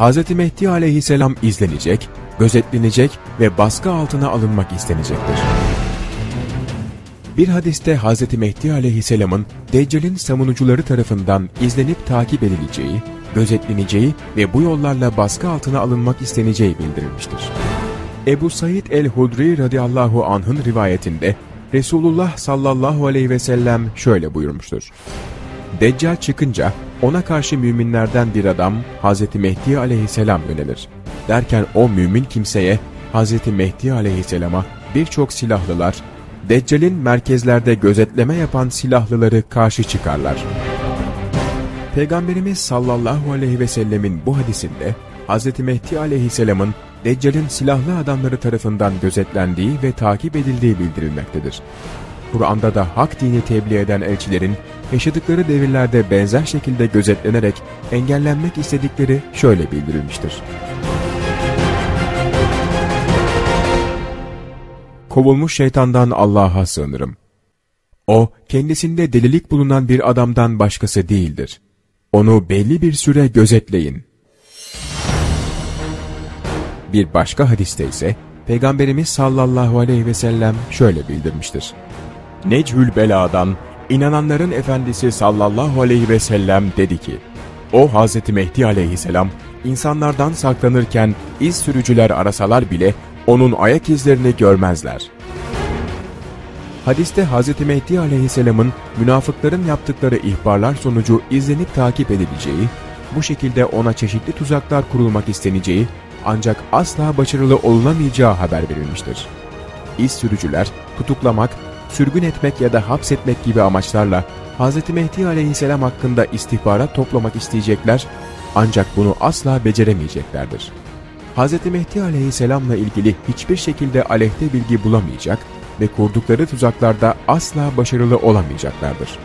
Hz. Mehdi aleyhisselam izlenecek, gözetlenecek ve baskı altına alınmak istenecektir. Bir hadiste Hz. Mehdi aleyhisselamın Deccal'in savunucuları tarafından izlenip takip edileceği, gözetleneceği ve bu yollarla baskı altına alınmak isteneceği bildirilmiştir. Ebu Said el-Hudri radıyallahu anh'ın rivayetinde Resulullah sallallahu aleyhi ve sellem şöyle buyurmuştur. Deccal çıkınca ona karşı müminlerden bir adam Hz. Mehdi aleyhisselam yönelir. Derken o mümin kimseye Hz. Mehdi aleyhisselama birçok silahlılar, Deccal'in merkezlerde gözetleme yapan silahlıları karşı çıkarlar. Peygamberimiz sallallahu aleyhi ve sellemin bu hadisinde Hz. Mehdi aleyhisselamın Deccal'in silahlı adamları tarafından gözetlendiği ve takip edildiği bildirilmektedir. Kur'an'da da hak dini tebliğ eden elçilerin yaşadıkları devirlerde benzer şekilde gözetlenerek engellenmek istedikleri şöyle bildirilmiştir. Kovulmuş şeytandan Allah'a sığınırım. O, kendisinde delilik bulunan bir adamdan başkası değildir. Onu belli bir süre gözetleyin. Bir başka hadiste ise Peygamberimiz sallallahu aleyhi ve sellem şöyle bildirmiştir. Nechül Bela'dan inananların efendisi sallallahu aleyhi ve sellem dedi ki, O Hazreti Mehdi aleyhisselam insanlardan saklanırken iz sürücüler arasalar bile onun ayak izlerini görmezler. Hadiste Hz. Mehdi aleyhisselamın münafıkların yaptıkları ihbarlar sonucu izlenip takip edileceği, bu şekilde ona çeşitli tuzaklar kurulmak isteneceği ancak asla başarılı olunamayacağı haber verilmiştir. İz sürücüler, tutuklamak, sürgün etmek ya da hapsetmek gibi amaçlarla Hz. Mehdi aleyhisselam hakkında istihbarat toplamak isteyecekler ancak bunu asla beceremeyeceklerdir. Hz. Mehdi aleyhisselamla ilgili hiçbir şekilde aleyhte bilgi bulamayacak ve kurdukları tuzaklarda asla başarılı olamayacaklardır.